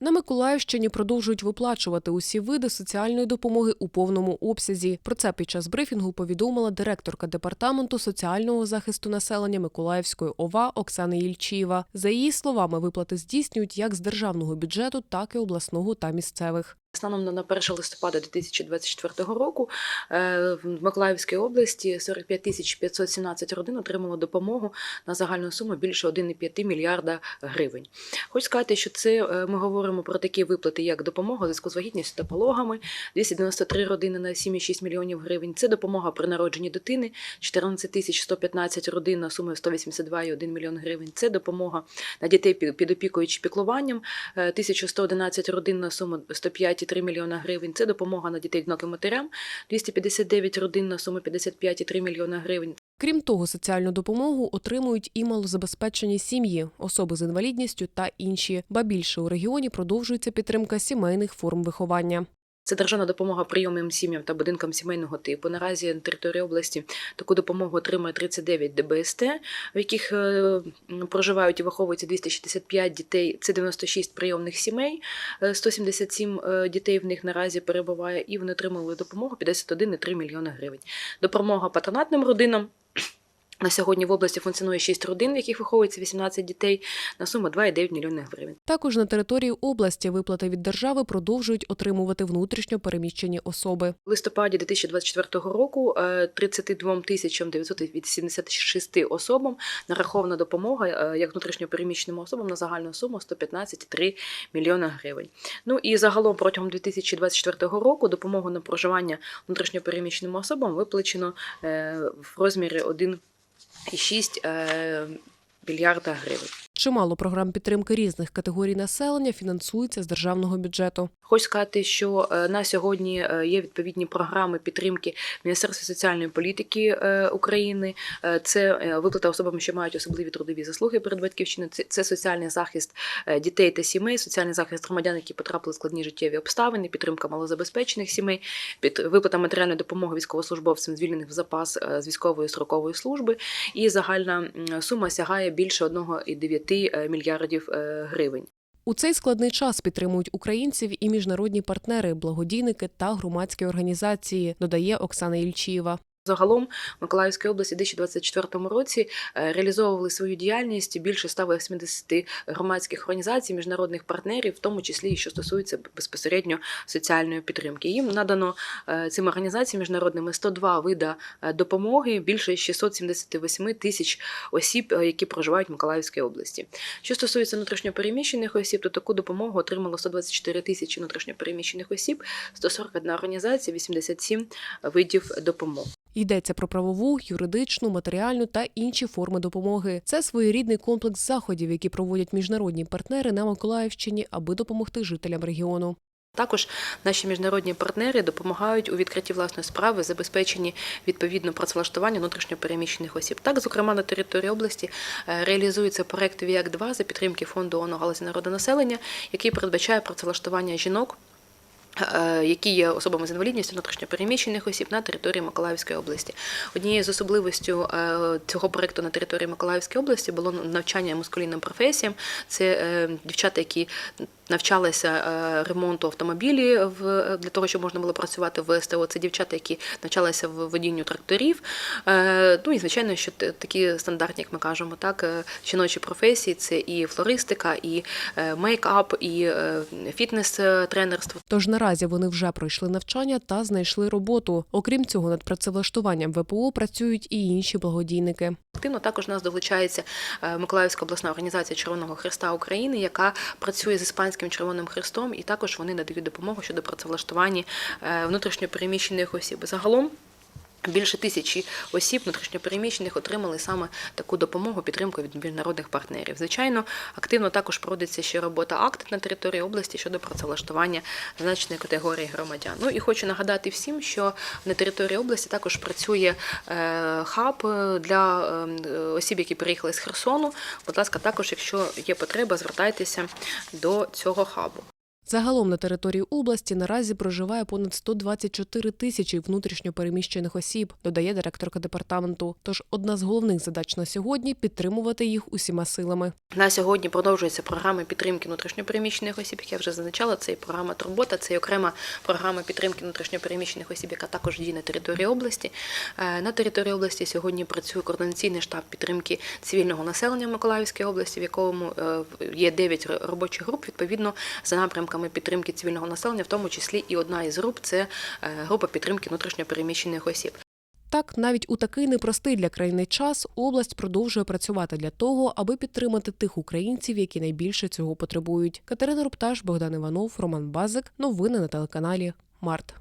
На Миколаївщині продовжують виплачувати усі види соціальної допомоги у повному обсязі. Про це під час брифінгу повідомила директорка департаменту соціального захисту населення Миколаївської ОВА Оксана Ільчієва. За її словами, виплати здійснюють як з державного бюджету, так і обласного та місцевих. Станом на 1 листопада 2024 року е, в Миколаївській області 45 тисяч 517 родин отримало допомогу на загальну суму більше 1,5 мільярда гривень. Хочу сказати, що це е, ми говоримо про такі виплати, як допомога зв'язку з вагітністю та пологами, 293 родини на 7,6 мільйонів гривень. Це допомога при народженні дитини, 14 тисяч 115 родин на суму 182,1 мільйон гривень. Це допомога на дітей під опікою чи піклуванням, е, 1111 родин на суму 105,3 мільйона гривень. Це допомога на дітей одиноким матерям, 259 родин на суму 55,3 мільйона гривень. Крім того, соціальну допомогу отримують і малозабезпечені сім'ї, особи з інвалідністю та інші. Ба більше у регіоні продовжується підтримка сімейних форм виховання. Це державна допомога прийомним сім'ям та будинкам сімейного типу. Наразі на території області таку допомогу отримує 39 ДБСТ, в яких е, проживають і виховуються 265 дітей. Це 96 прийомних сімей, е, 177 е, дітей в них наразі перебуває, і вони отримали допомогу 51,3 мільйони гривень. Допомога патронатним родинам. На сьогодні в області функціонує 6 родин, в яких виховується 18 дітей, на суму 2,9 мільйони гривень. Також на території області виплати від держави продовжують отримувати внутрішньо переміщені особи. В листопаді 2024 року е, 32 тисячам 986 особам нарахована допомога е, як внутрішньопереміщеним особам на загальну суму 115,3 мільйона гривень. Ну і загалом протягом 2024 року допомогу на проживання внутрішньопереміщеним особам виплачено е, в розмірі 1,6 е, мільярда гривень. Чимало програм підтримки різних категорій населення фінансується з державного бюджету. Хочу сказати, що е, на сьогодні е, є відповідні програми підтримки Міністерства соціальної політики е, України. Це виплата особам, що мають особливі трудові заслуги перед батьківщиною. Це- соціальний захист дітей та сімей, соціальний захист громадян, які потрапили в складні життєві обставини, підтримка малозабезпечених сімей, під виплата матеріальної допомоги військовослужбовцям, звільнених в запас з військової строкової служби. І загальна сума сягає більше 1,9 мільярдів е, гривень. У цей складний час підтримують українців і міжнародні партнери, благодійники та громадські організації, додає Оксана Ільчієва. Загалом в Миколаївській області у 2024 році е, реалізовували свою діяльність більше 180 громадських організацій, міжнародних партнерів, в тому числі і що стосується безпосередньо соціальної підтримки. Їм надано е, цим організаціям міжнародними 102 вида е, допомоги, більше 678 тисяч осіб, які проживають в Миколаївській області. Що стосується внутрішньопереміщених осіб, то таку допомогу отримало 124 тисячі внутрішньопереміщених осіб, 141 організація, 87 видів допомоги. Йдеться про правову, юридичну, матеріальну та інші форми допомоги. Це своєрідний комплекс заходів, які проводять міжнародні партнери на Миколаївщині, аби допомогти жителям регіону. Також наші міжнародні партнери допомагають у відкритті власної справи, забезпеченні відповідно працевлаштування внутрішньопереміщених осіб. Так, зокрема, на території області е, реалізується проект віак 2 за підтримки фонду ООН галузі народонаселення, який передбачає працевлаштування жінок. Е, Які є особами з інвалідністю внутрішньопереміщених осіб на території Миколаївської області. Однією з особливостей е, цього проекту на території Миколаївської області було навчання мускулінним професіям. Це е, дівчата, які навчалися ремонту автомобілів для того, щоб можна було працювати в СТО. Це дівчата, які навчалися в водінню тракторів. Ну і звичайно, що такі стандартні, як ми кажемо, так жіночі професії це і флористика, і мейкап, і фітнес-тренерство. Тож наразі вони вже пройшли навчання та знайшли роботу. Окрім цього, над працевлаштуванням ВПО працюють і інші благодійники. Активно також нас долучається е, Миколаївська обласна організація Червоного Христа України, яка працює з іспанським Червоним Христом, і також вони надають допомогу щодо працевлаштування е, внутрішньопереміщених осіб. Загалом. Більше тисячі осіб внутрішньопереміщених отримали саме таку допомогу, підтримку від міжнародних партнерів. Звичайно, активно також проводиться ще робота акт на території області щодо працевлаштування значної категорії громадян. Ну і хочу нагадати всім, що на території області також працює е, хаб для е, осіб, які приїхали з Херсону. Будь ласка, також, якщо є потреба, звертайтеся до цього хабу. Загалом на території області наразі проживає понад 124 тисячі внутрішньопереміщених осіб, додає директорка департаменту. Тож одна з головних задач на сьогодні підтримувати їх усіма силами. На сьогодні продовжується програма підтримки внутрішньопереміщених осіб, як я вже зазначала. Це і програма Турбота, це і окрема програма підтримки внутрішньопереміщених осіб, яка також діє на території області. Е, На території області сьогодні працює координаційний штаб підтримки цивільного населення Миколаївської області, в якому е, є 9 робочих груп. Відповідно, за напрямками підтримки цивільного населення, в тому числі і одна із груп це е, група підтримки внутрішньопереміщених осіб. Так, навіть у такий непростий для країни час область продовжує працювати для того, аби підтримати тих українців, які найбільше цього потребують. Катерина Рупташ, Богдан Іванов, Роман Базик. Новини на телеканалі Март.